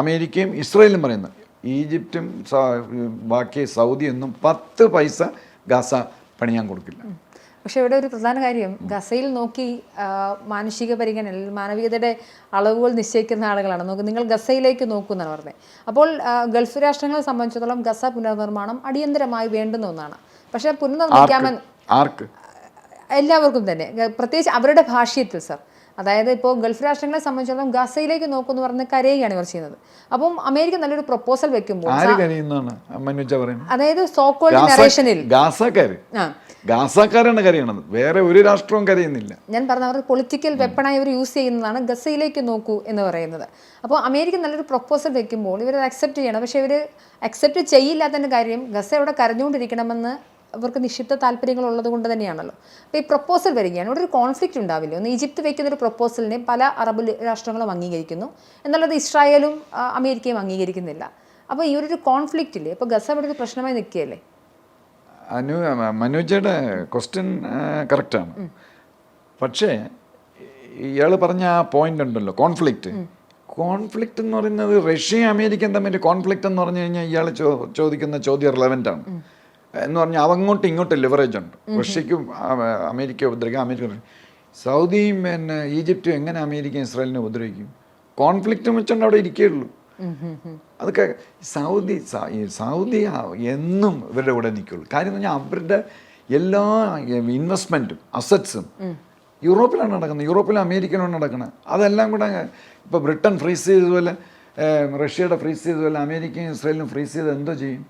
അമേരിക്കയും ഇസ്രയേലും പറയുന്നു. ഈജിപ്തും ബാക്കി സൗദിയൊന്നും പത്ത് പൈസ ഗാസ പണിയാൻ കൊടുക്കില്ല. പക്ഷെ ഇവിടെ ഒരു പ്രധാന കാര്യം ഗസയിൽ നോക്കി മാനുഷിക പരിഗണന അല്ലെങ്കിൽ മാനവികതയുടെ അളവുകൾ നിശ്ചയിക്കുന്ന ആളുകളാണ്. നോക്ക് നിങ്ങൾ ഗസയിലേക്ക് നോക്കൂ എന്നാണ് പറഞ്ഞത്. അപ്പോൾ ഗൾഫ് രാഷ്ട്രങ്ങളെ സംബന്ധിച്ചിടത്തോളം ഗസ പുനർനിർമ്മാണം അടിയന്തരമായി വേണ്ടുന്ന ഒന്നാണ്. പക്ഷെ പുനർനിർമ്മിക്കാമെന്ന് ആർക്ക്? എല്ലാവർക്കും തന്നെ. പ്രത്യേകിച്ച് അവരുടെ ഭാഷയത്തിൽ സർ. അതായത് ഇപ്പോൾ ഗൾഫ് രാഷ്ട്രങ്ങളെ സംബന്ധിച്ചിടത്തോളം ഗസയിലേക്ക് നോക്കുമെന്ന് പറഞ്ഞ് കരയുകയാണ് ഇവർ ചെയ്യുന്നത്. അപ്പം അമേരിക്ക നല്ലൊരു പ്രൊപ്പോസൽ വെക്കുമ്പോൾ അതായത് സോക്കോൾ നറേഷനിൽ ഗാസക്കാരാണ് കരയണത്. വേറെ ഒരു രാഷ്ട്രവും കരയുന്നില്ല. ഞാൻ പറഞ്ഞ അവർ പൊളിറ്റിക്കൽ വെപ്പണായി അവർ യൂസ് ചെയ്യുന്നതാണ് ഗസയിലേക്ക് നോക്കൂ എന്ന് പറയുന്നത്. അപ്പോൾ അമേരിക്ക നല്ലൊരു പ്രൊപ്പോസൽ വെക്കുമ്പോൾ ഇവർ അക്സെപ്റ്റ് ചെയ്യണം. പക്ഷേ ഇവർ അക്സെപ്റ്റ് ചെയ്യില്ലാത്തതിന്റെ കാര്യം ഗസ അവിടെ കരഞ്ഞുകൊണ്ടിരിക്കണമെന്ന് അവർക്ക് നിക്ഷിപ്ത താല്പര്യങ്ങൾ ഉള്ളത് കൊണ്ട് തന്നെയാണല്ലോ. അപ്പോൾ ഈ പ്രൊപ്പോസൽ വരികയാണ്. ഇവിടെ ഒരു കോൺഫ്ലിക്റ്റ് ഉണ്ടാവില്ല? ഒന്ന് ഈജിപ്ത് വയ്ക്കുന്ന ഒരു പ്രൊപ്പോസലിനെ പല അറബ് രാഷ്ട്രങ്ങളും അംഗീകരിക്കുന്നു. എന്നുള്ളത് ഇസ്രായേലും അമേരിക്കയും അംഗീകരിക്കുന്നില്ല. അപ്പോൾ ഈ ഒരു കോൺഫ്ലിക്റ്റ് ഇല്ലേ ഇപ്പോൾ ഗസ ഇവിടെ ഒരു പ്രശ്നമായി നിൽക്കുകയല്ലേ? അനു മനുജയുടെ ക്വസ്റ്റ്യൻ കറക്റ്റാണ് പക്ഷേ ഇയാൾ പറഞ്ഞ ആ പോയിന്റ് ഉണ്ടല്ലോ കോൺഫ്ലിക്റ്റ് കോൺഫ്ലിക്റ്റ് എന്ന് പറയുന്നത് റഷ്യയും അമേരിക്കയും തമ്മിൽ കോൺഫ്ലിക്റ്റ് എന്ന് പറഞ്ഞു കഴിഞ്ഞാൽ ഇയാൾ ചോദിക്കുന്ന ചോദ്യം റിലവന്റ് ആണ്. എന്ന് പറഞ്ഞാൽ അവങ്ങോട്ടും ഇങ്ങോട്ടും ലിവറേജ് ഉണ്ട്. റഷ്യക്കും അമേരിക്ക ഉപദ്രവിക്കും അമേരിക്ക. സൗദിയും പിന്നെ ഈജിപ്തും എങ്ങനെ അമേരിക്ക ഇസ്രായേലിനെ ഉപദ്രവിക്കും? കോൺഫ്ലിക്റ്റ് വെച്ചുകൊണ്ട് അവിടെ ഇരിക്കുകയുള്ളൂ അതൊക്കെ സൗദി സൗദി എന്നും ഇവരുടെ കൂടെ നിൽക്കുള്ളൂ കാര്യം എന്ന് പറഞ്ഞാൽ അവരുടെ എല്ലാ ഇൻവെസ്റ്റ്മെന്റും അസറ്റ്സും യൂറോപ്പിലാണ് നടക്കുന്നത്. യൂറോപ്പിലും അമേരിക്കയിലാണ് നടക്കുന്നത്. അതെല്ലാം കൂടെ ഇപ്പോൾ ബ്രിട്ടൻ ഫ്രീസ് ചെയ്തതുപോലെ റഷ്യയുടെ ഫ്രീസ് ചെയ്തതുപോലെ അമേരിക്കയും ഇസ്രായേലും ഫ്രീസ് ചെയ്ത് എന്തോ ചെയ്യും?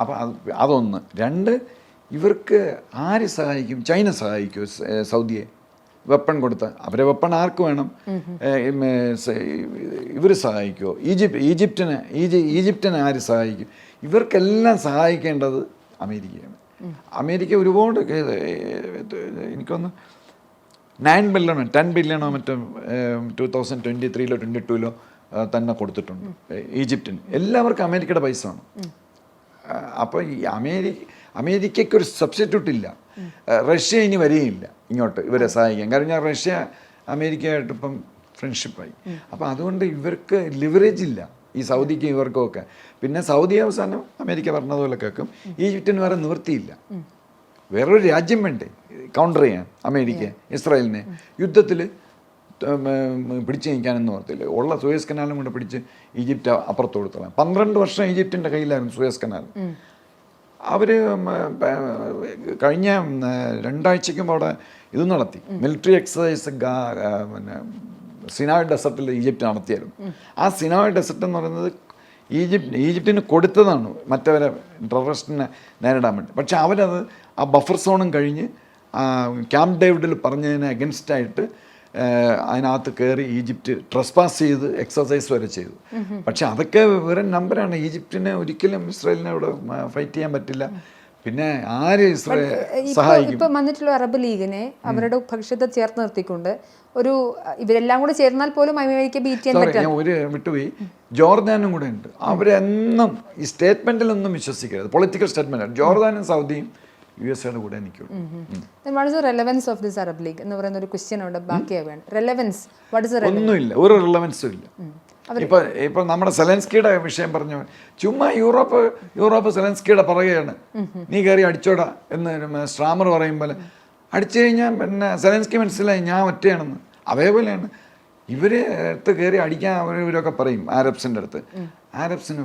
അപ്പം അത് അതൊന്ന്. രണ്ട് ഇവർക്ക് ആര് സഹായിക്കും? ചൈന സഹായിക്കും സൗദിയെ? വെപ്പൺ കൊടുത്ത്. അവരെ വെപ്പൺ ആർക്ക് വേണം? ഇവർ സഹായിക്കുമോ ഈജിപ്ത് ഈജിപ്തിന് ഈജി ഈജിപ്തിനെ ആര് സഹായിക്കും? ഇവർക്കെല്ലാം സഹായിക്കേണ്ടത് അമേരിക്കയാണ്. അമേരിക്ക ഒരുപാട് എനിക്കൊന്ന് നയൻ ബില്യണോ ടെൻ ബില്യണോ മറ്റോ ടു തൗസൻഡ് ട്വന്റി ത്രീയിലോ ട്വന്റി ടൂയിലോ തന്നെ കൊടുത്തിട്ടുണ്ട്. ഈജിപ്റ്റിന് ഈജിപ്തിന്. എല്ലാവർക്കും അമേരിക്കയുടെ പൈസ ആണ് അപ്പോൾ ഈ അമേരിക്ക അമേരിക്കയ്ക്ക് ഒരു സബ്സ്റ്റിറ്റ്യൂട്ട് ഇല്ല റഷ്യ ഇനി വരികയില്ല ഇങ്ങോട്ട് ഇവരെ സഹായിക്കാൻ. കാരണം ഞാൻ റഷ്യ അമേരിക്കയായിട്ട് ഇപ്പം ഫ്രണ്ട്ഷിപ്പായി. അപ്പോൾ അതുകൊണ്ട് ഇവർക്ക് ലിവറേജ് ഇല്ല. ഈ സൗദിക്ക് ഇവർക്കും ഒക്കെ പിന്നെ സൗദി അവസാനം അമേരിക്ക പറഞ്ഞതുപോലെ കേൾക്കും. ഈജിപ്തിന് വേറെ നിവൃത്തിയില്ല. വേറൊരു രാജ്യം വേണ്ടേ? കൗണ്ടർ ചെയ്യാൻ അമേരിക്ക ഇസ്രായേലിനെ. യുദ്ധത്തിൽ പിടിച്ചു നിൽക്കാനെന്ന് ഓർത്തില്ല ഉള്ള സുയസ് കനാലും കൂടെ പിടിച്ച് ഈജിപ്റ്റ് അപ്പുറത്ത് കൊടുത്തോളാം പന്ത്രണ്ട് വർഷം ഈജിപ്തിന്റെ കയ്യിലായിരുന്നു സുയസ് കനാൽ. അവർ കഴിഞ്ഞ രണ്ടാഴ്ചയ്ക്കും അവിടെ ഇത് നടത്തി. മിലിറ്ററി എക്സസൈസ് പിന്നെ സിനായ് ഡെസർട്ടിൽ ഈജിപ്റ്റ് നടത്തിയായിരുന്നു. ആ സിനായ് ഡെസർട്ട് എന്ന് പറയുന്നത് ഈജിപ്റ്റ് ഈജിപ്റ്റിന് കൊടുത്തതാണ്. മറ്റവരെ ടെററിസ്റ്റിനെ നേരിടാൻ വേണ്ടി. പക്ഷെ അവരത് ആ ബഫർ സോണും കഴിഞ്ഞ് ക്യാമ്പ് ഡേവിഡിൽ പറഞ്ഞതിന് അഗൻസ്റ്റായിട്ട് അതിനകത്ത് കയറി ഈജിപ്റ്റ് ട്രസ്പാസ് ചെയ്ത് എക്സസൈസ് വരെ ചെയ്തു. പക്ഷെ അതൊക്കെ വെറും നമ്പറാണ് ഈജിപ്തിനെ ഒരിക്കലും ഇസ്രായേലിനെ അവിടെ ഫൈറ്റ് ചെയ്യാൻ പറ്റില്ല. പിന്നെ ആര് ഇസ്രായേൽ സഹായിക്കും? ഇപ്പൊ വന്നിട്ടുള്ള അറബ് ലീഗിനെ അവരുടെ പക്ഷത്തെ ചേർത്ത് നിർത്തിക്കൊണ്ട് ഒരു ഇവരെല്ലാം കൂടെ ചേർന്നാൽ പോലും അമേരിക്ക ബീറ്റ് ചെയ്യാൻ ഞാൻ ഒരു വിട്ടുപോയി. ജോർദാനും കൂടെ ഉണ്ട്. അവരെന്നും ഈ സ്റ്റേറ്റ്മെന്റിലൊന്നും വിശ്വസിക്കരുത്. പൊളിറ്റിക്കൽ സ്റ്റേറ്റ്മെന്റ് ജോർദാനും സൗദിയും യു എസ് എയുടെ കൂടെ നിൽക്കുള്ളൂ relevance of this Arab League എന്ന് പറയുന്ന ഒരു ക്വസ്റ്റ്യൻ ഉണ്ട് ബാക്കിയാവുകയാണ് റെലവൻസ് ഒന്നുമില്ല ഒരു റെലവൻസും ഇല്ല. ഇപ്പൊ ഇപ്പൊ നമ്മുടെ സെലൻസ്കിയുടെ വിഷയം പറഞ്ഞു. ചുമ്മാ യൂറോപ്പ് യൂറോപ്പ് സെലൻസ്കിയുടെ പറയുകയാണ്. നീ കയറി അടിച്ചോടാ എന്ന് സ്ട്രാമർ പറയും പോലെ. അടിച്ചു കഴിഞ്ഞാൽ പിന്നെ സെലൻസ്കി മനസ്സിലായി ഞാൻ ഒറ്റയാണെന്ന്. അതേപോലെയാണ് ഇവരെ അടുത്ത് കയറി അടിക്കാൻ അവരവരൊക്കെ പറയും ആരബ്സിന്റെ അടുത്ത്. ആരബ്സിന്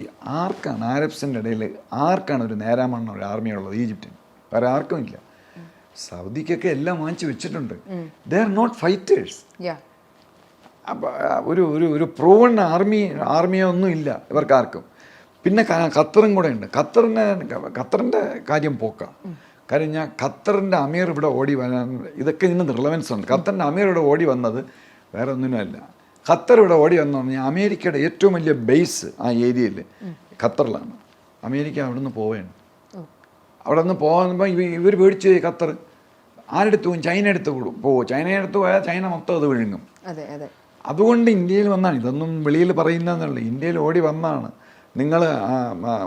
ഈ ആർക്കാണ് ആരബ്സിന്റെ ഇടയിൽ ആർക്കാണ് ഒരു നേരാമണ്ണ ഒരു ആർമിയുള്ളത് ഈജിപ്തിന് വേറെ ആർക്കും ഇല്ല. സൗദിക്കൊക്കെ എല്ലാം വാങ്ങിച്ചു വെച്ചിട്ടുണ്ട്. ദേ ആർ നോട്ട് ഫൈറ്റേഴ്സ് ഒരു ഒരു ഒരു പ്രൂവൺ ആർമി ആർമിയോ ഒന്നും ഇല്ല ഇവർക്കാർക്കും. പിന്നെ ഖത്തറും കൂടെ ഉണ്ട്. ഖത്തറിന്റെ ഖത്തറിന്റെ കാര്യം പോക്കാം. കാര്യം ഞാൻ ഖത്തറിന്റെ അമീർ ഇവിടെ ഓടി വരാൻ ഇതൊക്കെ ഇതിന് റിലവൻസ് ഉണ്ട്. ഖത്തറിന്റെ അമീർ ഇവിടെ ഓടി വന്നത് വേറെ ഒന്നിനുമല്ല ഖത്തർ ഇവിടെ ഓടി വന്നു പറഞ്ഞാൽ അമേരിക്കയുടെ ഏറ്റവും വലിയ ബേസ് ആ ഏരിയയിൽ ഖത്തറിലാണ്. അമേരിക്ക അവിടെ നിന്ന് പോവുകയാണ്. അവിടെ നിന്ന് പോകുമ്പോൾ ഇവ ഇവർ പേടിച്ച് ഖത്തർ ആരെടുത്ത് പോകും ചൈന എടുത്ത് പോകും ചൈന എടുത്ത് പോയാൽ ചൈന മൊത്തം അത് വിഴുങ്ങും. അതെ അതെ. അതുകൊണ്ട് ഇന്ത്യയിൽ വന്നാണ്. ഇതൊന്നും വെളിയിൽ പറയുന്നതെന്നുള്ളൂ ഇന്ത്യയിൽ ഓടി വന്നാണ്. നിങ്ങൾ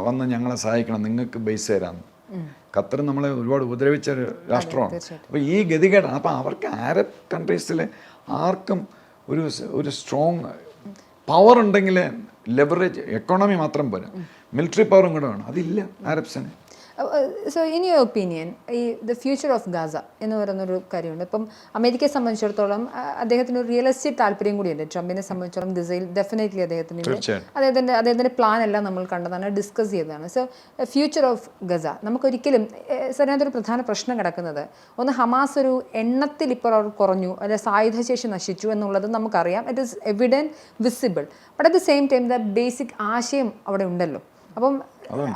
വന്ന് ഞങ്ങളെ സഹായിക്കണം. നിങ്ങൾക്ക് ബേസ് തരാമെന്ന് ഖത്തർ നമ്മളെ ഒരുപാട് ഉപദ്രവിച്ച ഒരു രാഷ്ട്രമാണ്. അപ്പോൾ ഈ ഗതികേടാണ്. അപ്പോൾ അവർക്ക് ആരബ് കൺട്രീസിൽ ആർക്കും ഒരു ഒരു സ്ട്രോങ് പവർ ഉണ്ടെങ്കിൽ ലെവറേജ് എക്കോണമി മാത്രം പോരാ. മിലിറ്ററി പവറും കൂടെ വേണം. അതില്ല ആരബ്സിന്. സോ ഇൻ യുവർ ഒപ്പീനിയൻ ഈ ദ ഫ്യൂച്ചർ ഓഫ് ഗാസ എന്ന് പറയുന്നൊരു കാര്യമുണ്ട്. ഇപ്പം അമേരിക്കയെ സംബന്ധിച്ചിടത്തോളം അദ്ദേഹത്തിന് ഒരു റിയലിസ്റ്റിക് താല്പര്യം കൂടിയുണ്ട്. ട്രംപിനെ സംബന്ധിച്ചിടത്തോളം ഗസയിൽ ഡെഫിനറ്റ്ലി അദ്ദേഹത്തിന്. അദ്ദേഹത്തിന്റെ അദ്ദേഹത്തിന്റെ പ്ലാൻ എല്ലാം നമ്മൾ കണ്ടതാണ് ഡിസ്കസ് ചെയ്തതാണ്. സോ ഫ്യൂച്ചർ ഓഫ് ഗസ നമുക്കൊരിക്കലും സാറിനകത്തൊരു പ്രധാന പ്രശ്നം കിടക്കുന്നത് ഒന്ന് ഹമാസ് ഒരു എണ്ണത്തിൽ ഇപ്പോൾ അവർ കുറഞ്ഞു അല്ലെ സായുധശേഷി നശിച്ചു എന്നുള്ളത് നമുക്കറിയാം. It is evident visible but at the same time the basic ആശയം അവിടെ ഉണ്ടല്ലോ. അപ്പം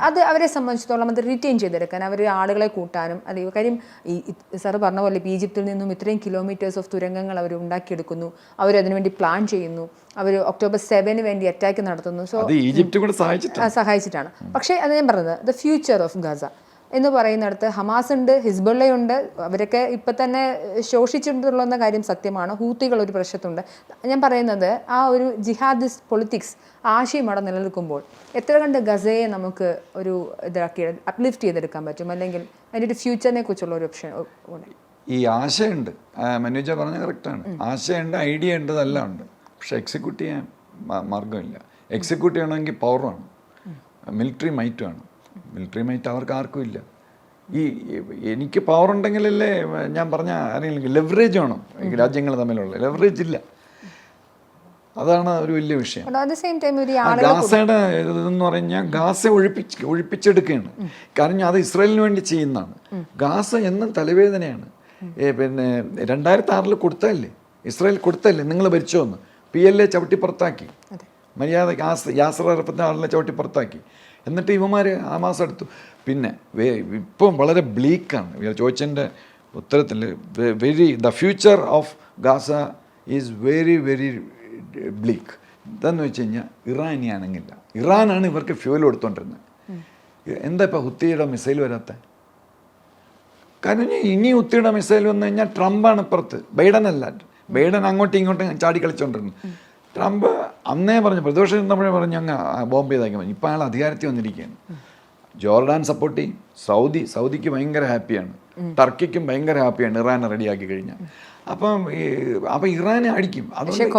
അത് അവരെ സംബന്ധിച്ചിടത്തോളം അത് റിറ്റെയിൻ ചെയ്തെടുക്കാൻ അവർ ആളുകളെ കൂട്ടാനും അല്ലെങ്കിൽ കാര്യം ഈ സാറ് പറഞ്ഞ പോലെ ഇപ്പോൾ ഈജിപ്തിൽ നിന്നും ഇത്രയും കിലോമീറ്റേഴ്സ് ഓഫ് തുരങ്കങ്ങൾ അവർ ഉണ്ടാക്കിയെടുക്കുന്നു. അവർ അതിനുവേണ്ടി പ്ലാൻ ചെയ്യുന്നു. അവർ ഒക്ടോബർ സെവന് വേണ്ടി അറ്റാക്ക് നടത്തുന്നു. സോ ഈജിപ്റ്റ് സഹായിച്ചിട്ടാണ്. പക്ഷേ അത് ഞാൻ പറഞ്ഞത് ദ ഫ്യൂച്ചർ ഓഫ് ഗസ. എന്ന് പറയുന്നിടത്ത് ഹമാസ് ഉണ്ട് ഹിസ്ബുള്ളയുണ്ട്. അവരൊക്കെ ഇപ്പം തന്നെ ശോഷിച്ചിട്ടുള്ള കാര്യം സത്യമാണ്. ഹൂത്തികൾ ഒരു പ്രശ്നത്തുണ്ട്. ഞാൻ പറയുന്നത് ആ ഒരു ജിഹാദിസ്റ്റ് പൊളിറ്റിക്സ് ആശയം അവിടെ നിലനിൽക്കുമ്പോൾ എത്ര കണ്ട് ഗസയെ നമുക്ക് ഒരു ഇതാക്കി അപ്ലിഫ്റ്റ് ചെയ്തെടുക്കാൻ പറ്റും? അല്ലെങ്കിൽ അതിന്റെ ഒരു ഫ്യൂച്ചറിനെ കുറിച്ചുള്ള ഒരു ഓപ്ഷൻ ഉണ്ട് ഈ ആശയുണ്ട്. മനുജ പറഞ്ഞ കറക്റ്റാണ് ആശയുണ്ട് ഐഡിയ ഉണ്ട് അതെല്ലാം ഉണ്ട്. പക്ഷെ എക്സിക്യൂട്ട് ചെയ്യാൻ മാർഗമില്ല എക്സിക്യൂട്ട് ചെയ്യണമെങ്കിൽ പവർ വേണം. മിലിറ്ററി മൈറ്റ് വേണം. മിലിറ്ററി മൈറ്റ് അവർക്ക് ആർക്കും ഇല്ല. ഈ എനിക്ക് പവർ ഉണ്ടെങ്കിലല്ലേ ഞാൻ പറഞ്ഞ ആരെങ്കിലും ലെവറേജ് വേണം. രാജ്യങ്ങൾ തമ്മിലുള്ള ലെവറേജ് ഇല്ല. അതാണ് ഒരു വലിയ വിഷയം. ഗാസയുടെ ഇതെന്ന് പറഞ്ഞാൽ ഗാസ ഒഴിപ്പിച്ച് ഒഴിപ്പിച്ചെടുക്കുകയാണ്. കാരണം അത് ഇസ്രായേലിന് വേണ്ടി ചെയ്യുന്നതാണ്. ഗാസ എന്നും തലവേദനയാണ്. പിന്നെ രണ്ടായിരത്തി ആറിൽ കൊടുത്തല്ലേ ഇസ്രായേൽ കൊടുത്തല്ലേ നിങ്ങൾ ഭരിച്ചോ എന്ന് പി എൽ എ ചവിട്ടി പുറത്താക്കി. മര്യാദ ഗാസ് യാസർ അറപ്പത്തെ ആളിനെ ചവിട്ടി പുറത്താക്കി. എന്നിട്ട് ഇവന്മാർ ആ മാസം എടുത്തു. പിന്നെ ഇപ്പം വളരെ ബ്ലീക്കാണ് ഇയാൾ ചോദിച്ചതിന്റെ ഉത്തരത്തിൽ very the future of Gaza is very very bleak എന്താന്ന് വെച്ച് കഴിഞ്ഞാൽ ഇറാൻ ഇനി ആണെങ്കില്ല ഇറാനാണ് ഇവർക്ക് ഫ്യൂൽ കൊടുത്തോണ്ടിരുന്നത്. എന്താ ഇപ്പം ഹുത്തിയുടെ മിസൈൽ വരാത്ത? കാരണം ഇനി- ഇനി ഹുത്തിയുടെ മിസൈൽ വന്നു കഴിഞ്ഞാൽ ട്രംപാണ് ഇപ്പുറത്ത്. ബൈഡൻ അല്ല ബൈഡൻ അങ്ങോട്ടും ഇങ്ങോട്ടും ചാടി കളിച്ചോണ്ടിരുന്നു. ട്രംപ് അന്നേ പറഞ്ഞു പ്രതിപക്ഷം ഇരുന്നപ്പോഴേ പറഞ്ഞു അങ്ങ് ബോംബെ ഇതാക്കി പറഞ്ഞു ഇപ്പം അയാൾ അധികാരത്തിൽ വന്നിരിക്കുകയാണ്. ജോർഡാൻ സപ്പോർട്ട് ചെയ്യും. സൗദി സൗദിക്ക് ഭയങ്കര ഹാപ്പിയാണ്. ടർക്കിക്കും ഭയങ്കര ഹാപ്പിയാണ് ഇറാനെ റെഡിയാക്കി കഴിഞ്ഞാൽ. അപ്പം അപ്പം ഇറാനെ അടിക്കും. [LAUGHS]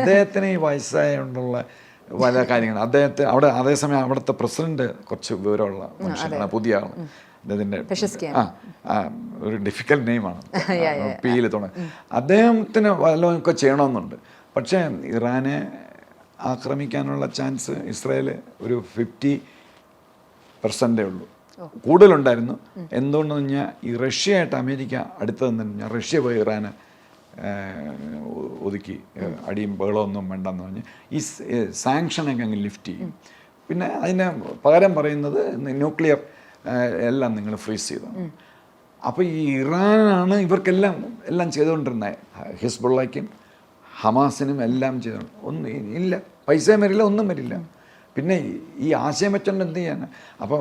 അദ്ദേഹത്തിന് ഈ വയസ്സായുള്ള പല കാര്യങ്ങൾ. അദ്ദേഹത്തെ അവിടെ അതേസമയം അവിടുത്തെ പ്രസിഡന്റ് കുറച്ച് വിവരമുള്ള മനുഷ്യനാണ് പുതിയ ആൾ ആ ആ, ഒരു ഡിഫിക്കൽട്ട് നെയിമാണ് പിയിൽ തുടങ്ങി അദ്ദേഹത്തിന് ഒക്കെ ചെയ്യണമെന്നുണ്ട്. പക്ഷേ ഇറാനെ ആക്രമിക്കാനുള്ള ചാൻസ് ഇസ്രായേൽ ഒരു ഫിഫ്റ്റി പെർസെന്റേ ഉള്ളൂ. കൂടുതലുണ്ടായിരുന്നു. എന്തുകൊണ്ടെന്ന് പറഞ്ഞാൽ ഈ റഷ്യയായിട്ട് അമേരിക്ക അടുത്ത് നിന്ന് കഴിഞ്ഞാൽ റഷ്യ പോയി ഇറാനെ ഒതുക്കി അടിയും ബഹളമൊന്നും വേണ്ടെന്ന് പറഞ്ഞ് ഈ സാങ്ഷനൊക്കെ അങ്ങ് ലിഫ്റ്റ് ചെയ്യും. പിന്നെ അതിന് പകരം പറയുന്നത് ന്യൂക്ലിയർ എല്ലാം നിങ്ങൾ ഫേസ് ചെയ്തു. അപ്പോൾ ഈ ഇറാനാണ് ഇവർക്കെല്ലാം എല്ലാം ചെയ്തുകൊണ്ടിരുന്നത് ഹിസ്ബുള്ളയ്ക്കും ഹമാസിനും എല്ലാം ചെയ്തു ഒന്നും ഇല്ല. പൈസയും വരില്ല ഒന്നും വരില്ല. പിന്നെ ഈ ആശയം വെച്ചോണ്ട് എന്ത് ചെയ്യാൻ അപ്പോൾ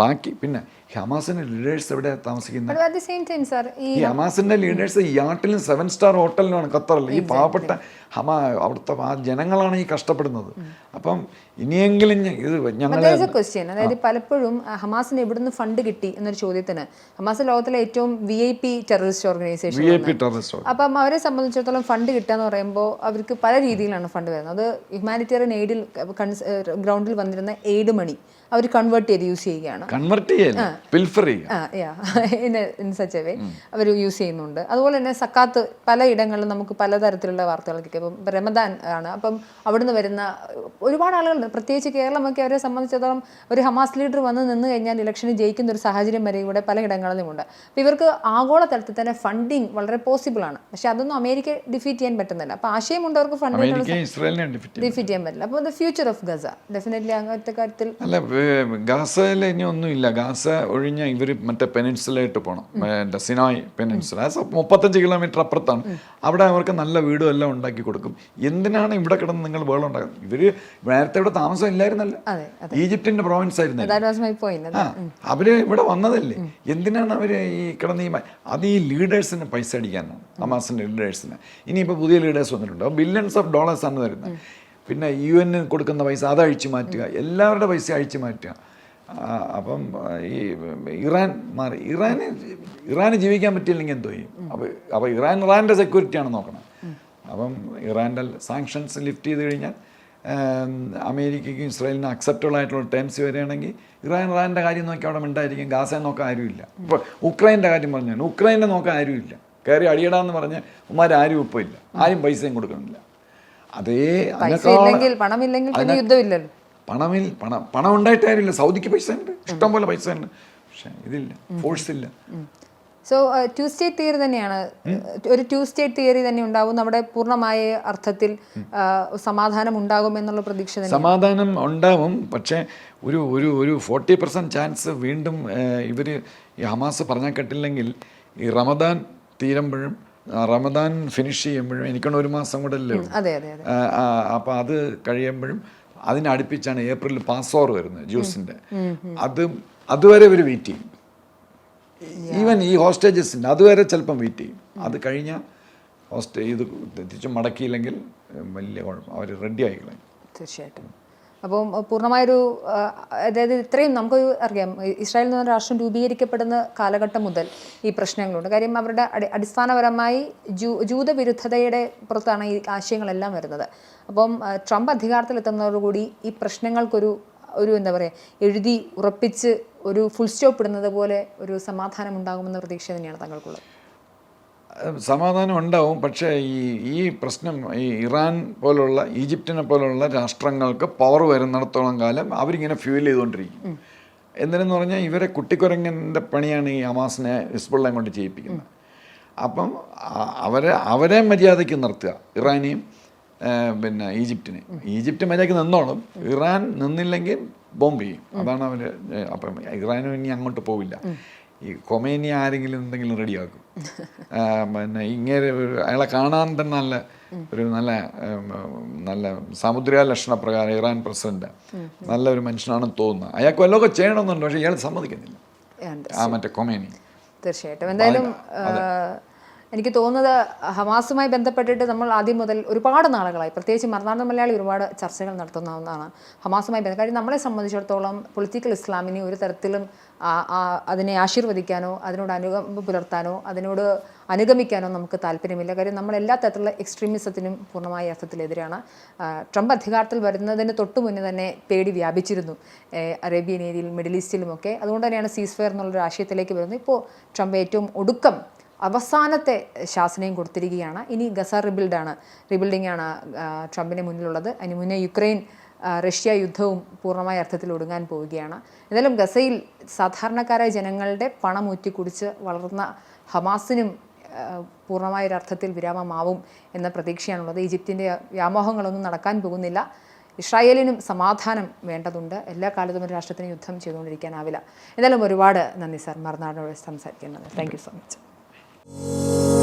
ബാക്കി പിന്നെ ഹമാസിന്റെ ലീഡേഴ്സ് എവിടെ താമസിക്കുന്നത് ഈ ഹമാസിന്റെ ലീഡേഴ്സ് യാട്ടിലും സെവൻ സ്റ്റാർ ഹോട്ടലിലാണ് ഖത്തറിൽ ഈ പാവപ്പെട്ട ഹമാ അവിടുത്തെ ആ ജനങ്ങളാണ് ഈ കഷ്ടപ്പെടുന്നത്. അപ്പം ഇനിയെങ്കിലും ഇത് ഞങ്ങൾ is അതായത് പലപ്പോഴും ഹമാസിന് എവിടുന്ന് ഫണ്ട് കിട്ടി എന്നൊരു ചോദ്യത്തിന് ഹമാസ് ലോകത്തിലെ ഏറ്റവും V I P terrorist organisation V I P terrorist അപ്പം അവരെ സംബന്ധിച്ചിടത്തോളം ഫണ്ട് കിട്ടുക എന്ന് പറയുമ്പോൾ അവർക്ക് പല രീതിയിലാണ് ഫണ്ട് വരുന്നത്. അത് ഹ്യൂമാനിറ്റേറിയൻ എയ്ഡിൽ ഗ്രൗണ്ടിൽ വന്നിരുന്ന എയ്ഡ് മണി അവർ കൺവേർട്ട് ചെയ്ത് യൂസ് ചെയ്യുകയാണ്. Convert [LAUGHS] in such a way our use ചെയ്യുന്നുണ്ട്. അതുപോലെ തന്നെ സക്കാത്ത് പല പലയിടങ്ങളിലും നമുക്ക് പലതരത്തിലുള്ള വാർത്തകളൊക്കെ ഇപ്പം റമദാൻ ആണ്. അപ്പം അവിടുന്ന് വരുന്ന ഒരുപാട് ആളുകളുണ്ട്. പ്രത്യേകിച്ച് കേരളമൊക്കെ അവരെ സംബന്ധിച്ചിടത്തോളം ഒരു ഹമാസ് ലീഡർ വന്ന് നിന്ന് കഴിഞ്ഞാൽ ഇലക്ഷന് ജയിക്കുന്ന ഒരു സാഹചര്യം വരെ ഇവിടെ പലയിടങ്ങളിലുമുണ്ട്. അപ്പോൾ ഇവർക്ക് ആഗോള തലത്തിൽ തന്നെ ഫണ്ടിങ് വളരെ പോസിബിൾ ആണ്. പക്ഷേ അതൊന്നും അമേരിക്ക ഡിഫീറ്റ് ചെയ്യാൻ പറ്റുന്നില്ല. അപ്പോൾ ആശയമുണ്ട് അവർക്ക് ഫണ്ട് അമേരിക്ക ഇസ്രായേലിനെ ഡിഫിറ്റ് ചെയ്യാൻ പറ്റില്ല. അപ്പോൾ the future of Gaza definitely അങ്ങനത്തെ കാര്യത്തിൽ ഗാസയിൽ ഇനി ഒന്നുമില്ല ഗാസ ഒഴിഞ്ഞ ഇവർ മറ്റേ പെനിൻസുലായിട്ട് പോകണം മറ്റേ സിനായ് പെനിൻസുല. മുപ്പത്തഞ്ച് കിലോമീറ്റർ അപ്പുറത്താണ്. അവിടെ അവർക്ക് നല്ല വീടും എല്ലാം ഉണ്ടാക്കി കൊടുക്കും. എന്തിനാണ് ഇവിടെ കിടന്ന് നിങ്ങൾ വേളം ഉണ്ടാക്കുന്നത്? ഇവർ നേരത്തെ ഇവിടെ താമസം ഇല്ലായിരുന്നല്ലോ. ഈജിപ്റ്റിന്റെ ഈജിപ്തിന്റെ പ്രോവിൻസ് ആയിരുന്നല്ലോ. ദാറ്റ് വാസ് മൈ പോയിന്റ് ആ അവർ ഇവിടെ വന്നതല്ലേ? എന്തിനാണ് അവർ ഈ കിടന്ന് ഈ അത് ഈ ലീഡേഴ്സിന് പൈസ അടിക്കാനാണ്. ഹമാസിന്റെ ലീഡേഴ്സിന്. ഇനിയിപ്പോൾ പുതിയ ലീഡേഴ്സ് വന്നിട്ടുണ്ട്. ബില്യൺസ് ഓഫ് ഡോളേഴ്സ് ആണ് വരുന്നത് പിന്നെ യു എന് കൊടുക്കുന്ന പൈസ അത് അഴിച്ചു മാറ്റുക എല്ലാവരുടെ പൈസ അഴിച്ചു മാറ്റുക. അപ്പം ഈ ഇറാൻ മാറി. ഇറാന് ഇറാന് ജീവിക്കാൻ പറ്റിയില്ലെങ്കിൽ എന്തോ ചെയ്യും? അപ്പോൾ അപ്പോൾ ഇറാൻ ഇറാന്റെ സെക്യൂരിറ്റിയാണ് നോക്കണം. അപ്പം ഇറാന്റെ സാങ്ഷൻസ് ലിഫ്റ്റ് ചെയ്ത് കഴിഞ്ഞാൽ അമേരിക്കയ്ക്കും ഇസ്രായേലിനും അക്സെപ്റ്റബിൾ ആയിട്ടുള്ള ടേംസ് വരികയാണെങ്കിൽ ഇറാൻ ഇറാന്റെ കാര്യം നോക്കി അവിടെ മിണ്ടായിരിക്കും. ഗാസയെ നോക്കാൻ ആരുമില്ല. ഇപ്പോൾ ഉക്രൈന്റെ കാര്യം പറഞ്ഞാൽ ഉക്രൈനെ നോക്കാൻ ആരുമില്ല. കയറി അടിയിടാന്ന് പറഞ്ഞ് ഉമ്മാർ ആരും ഇപ്പോൾ ഇല്ല. ആരും പൈസയും കൊടുക്കണില്ല. അതേ പണമില്ല പണമില്ലെങ്കിൽ യുദ്ധമില്ലല്ലോ. പണമിൽ പണം പണം ഉണ്ടായിട്ട് സൗദിക്ക് പൈസ ഉണ്ട്. ഇഷ്ടം പോലെ പൈസ ഉണ്ട്. പക്ഷെ ഇതില്ല. ഫോഴ്സ് ഇല്ല. സോ ടു സ്റ്റേറ്റ് തിയറി തന്നെയാണ്. ഒരു ടു സ്റ്റേറ്റ് തിയറി തന്നെ ഉണ്ടാവും. നമ്മുടെ പൂർണമായ അർത്ഥത്തിൽ സമാധാനം ഉണ്ടാകും എന്നുള്ള പ്രതീക്ഷ സമാധാനം ഉണ്ടാവും. പക്ഷേ ഒരു ഒരു ഒരു ഫോർട്ടി പെർസെന്റ് ചാൻസ് വീണ്ടും ഇവർ ഈ ഹമാസ് പറഞ്ഞാൽ കേട്ടില്ലെങ്കിൽ ഈ റമദാൻ തീരുമ്പോഴും റമദാൻ ഫിനിഷ് ചെയ്യുമ്പോഴും എനിക്കാണ് ഒരു മാസം കൂടെ അല്ലേ അപ്പോൾ അത് കഴിയുമ്പോഴും അതിനടുപ്പിച്ചാണ് ഏപ്രിലിൽ പാസ്ഓവർ വരുന്നത് ജ്യൂസിന്റെ. അത് അതുവരെ ഇവർ വെയിറ്റ് ചെയ്യും. ഈവൻ ഈ ഹോസ്റ്റേജസിന്റെ അതുവരെ ചിലപ്പം വെയിറ്റ് ചെയ്യും. അത് കഴിഞ്ഞാൽ ഹോസ്റ്റേ ഇത് തിരിച്ചും മടക്കിയില്ലെങ്കിൽ വലിയ കുഴപ്പം. അവർ റെഡി ആയിക്കളയും തീർച്ചയായിട്ടും. അപ്പം പൂർണമായൊരു അതായത് ഇത്രയും നമുക്ക് അറിയാം ഇസ്രായേൽ എന്ന് പറഞ്ഞ രാഷ്ട്രം രൂപീകരിക്കപ്പെടുന്ന കാലഘട്ടം മുതൽ ഈ പ്രശ്നങ്ങളുണ്ട്. കാര്യം അവരുടെ അടി അടിസ്ഥാനപരമായി ജൂ ജൂതവിരുദ്ധതയുടെ പുറത്താണ് ഈ ആശയങ്ങളെല്ലാം വരുന്നത്. അപ്പം ട്രംപ് അധികാരത്തിലെത്തുന്നതോടുകൂടി ഈ പ്രശ്നങ്ങൾക്കൊരു ഒരു എന്താ പറയുക എഴുതി ഉറപ്പിച്ച് ഒരു ഫുൾ സ്റ്റോപ്പ് ഇടുന്നത് പോലെ ഒരു സമാധാനം ഉണ്ടാകുമെന്ന പ്രതീക്ഷ തന്നെയാണ് താങ്കൾക്കുള്ളത് സമാധാനം ഉണ്ടാവും. പക്ഷേ ഈ ഈ പ്രശ്നം ഈ ഇറാൻ പോലുള്ള ഈജിപ്തിനെ പോലുള്ള രാഷ്ട്രങ്ങൾക്ക് പവർ വരുന്നിടത്തോളം കാലം അവരിങ്ങനെ ഫ്യൂൽ ചെയ്തുകൊണ്ടിരിക്കും. എന്തിനെന്ന് പറഞ്ഞാൽ ഇവരെ കുട്ടിക്കുരങ്ങന്റെ പണിയാണ് ഈ അമാസിനെ ഹിസ്ബുള്ളയും കൊണ്ട് ചെയ്യിപ്പിക്കുന്നത്. അപ്പം അവരെ അവരെ മര്യാദയ്ക്ക് നിർത്തുക ഇറാനെയും പിന്നെ ഈജിപ്റ്റിനെ ഈജിപ്റ്റ് മര്യാദയ്ക്ക് നിന്നോളും ഇറാൻ നിന്നില്ലെങ്കിൽ ബോംബ് ചെയ്യും. അതാണ് അവർ അപ്പം ഇറാനും ഇനി അങ്ങോട്ട് പോവില്ല. ഈ കൊമേനി ആരെങ്കിലും എന്തെങ്കിലും റെഡിയാക്കും. പിന്നെ ഇങ്ങനെ ഒരു അയാളെ കാണാൻ തന്നെ നല്ല ഒരു നല്ല നല്ല സാമുദ്രിക ലക്ഷണപ്രകാരം ഇറാൻ പ്രസിഡന്റ് നല്ല ഒരു മനുഷ്യനാണെന്ന് തോന്നുന്നത് അയാൾക്ക് വല്ലതൊക്കെ ചെയ്യണമെന്നുണ്ട് പക്ഷേ ഇയാൾ സമ്മതിക്കുന്നില്ല. ആ മറ്റേ കൊമേനി തീർച്ചയായിട്ടും. എന്തായാലും എനിക്ക് തോന്നുന്നത് ഹമാസുമായി ബന്ധപ്പെട്ടിട്ട് നമ്മൾ ആദ്യം മുതൽ ഒരുപാട് നാളുകളായി പ്രത്യേകിച്ച് മറുനാടൻ മലയാളി ഒരുപാട് ചർച്ചകൾ നടത്തുന്ന ഒന്നാണ് ഹമാസുമായി ബന്ധം. കാര്യം നമ്മളെ സംബന്ധിച്ചിടത്തോളം പൊളിറ്റിക്കൽ ഇസ്ലാമിനെ ഒരു തരത്തിലും അതിനെ ആശീർവദിക്കാനോ അതിനോട് അനുകമ്പ പുലർത്താനോ അതിനോട് അനുഗമിക്കാനോ നമുക്ക് താല്പര്യമില്ല. കാര്യം നമ്മൾ എല്ലാ തരത്തിലുള്ള എക്സ്ട്രീമിസത്തിനും പൂർണമായ അർത്ഥത്തിലെതിരാണ്. ട്രംപ് അധികാരത്തിൽ വരുന്നതിന് തൊട്ടു മുന്നേ തന്നെ പേടി വ്യാപിച്ചിരുന്നു. അറേബ്യൻ ഏരിയയിൽ മിഡിൽ ഈസ്റ്റിലുമൊക്കെ. അതുകൊണ്ട് തന്നെയാണ് സീസ് ഫയർ എന്നുള്ളൊരു ആശയത്തിലേക്ക് വരുന്നത്. ഇപ്പോൾ ട്രംപ് ഏറ്റവും ഒടുക്കം അവസാനത്തെ ശാസനയും കൊടുത്തിരിക്കുകയാണ്. ഇനി ഗസ റിബിൽഡാണ് റിബിൽഡിങ്ങാണ് ട്രംപിന് മുന്നിലുള്ളത്. അതിന് മുന്നേ യുക്രൈൻ റഷ്യ യുദ്ധവും പൂർണമായ അർത്ഥത്തിൽ ഒടുങ്ങാൻ പോവുകയാണ്. എന്തായാലും ഗസയിൽ സാധാരണക്കാരായ ജനങ്ങളുടെ പണം ഊറ്റിക്കുടിച്ച് വളർന്ന ഹമാസിനും പൂർണമായ ഒരു അർത്ഥത്തിൽ വിരാമമാവും എന്ന പ്രതീക്ഷയാണുള്ളത്. ഈജിപ്തിന്റെ വ്യാമോഹങ്ങളൊന്നും നടക്കാൻ പോകുന്നില്ല. ഇസ്രായേലിനും സമാധാനം വേണ്ടതുണ്ട്. എല്ലാ കാലത്തും ഒരു രാഷ്ട്രത്തിന് യുദ്ധം ചെയ്തുകൊണ്ടിരിക്കാനാവില്ല. എന്തായാലും ഒരുപാട് നന്ദി സാർ. മറുനാടിനോട് സംസാരിക്കുന്നത് താങ്ക് സോ മച്ച് Música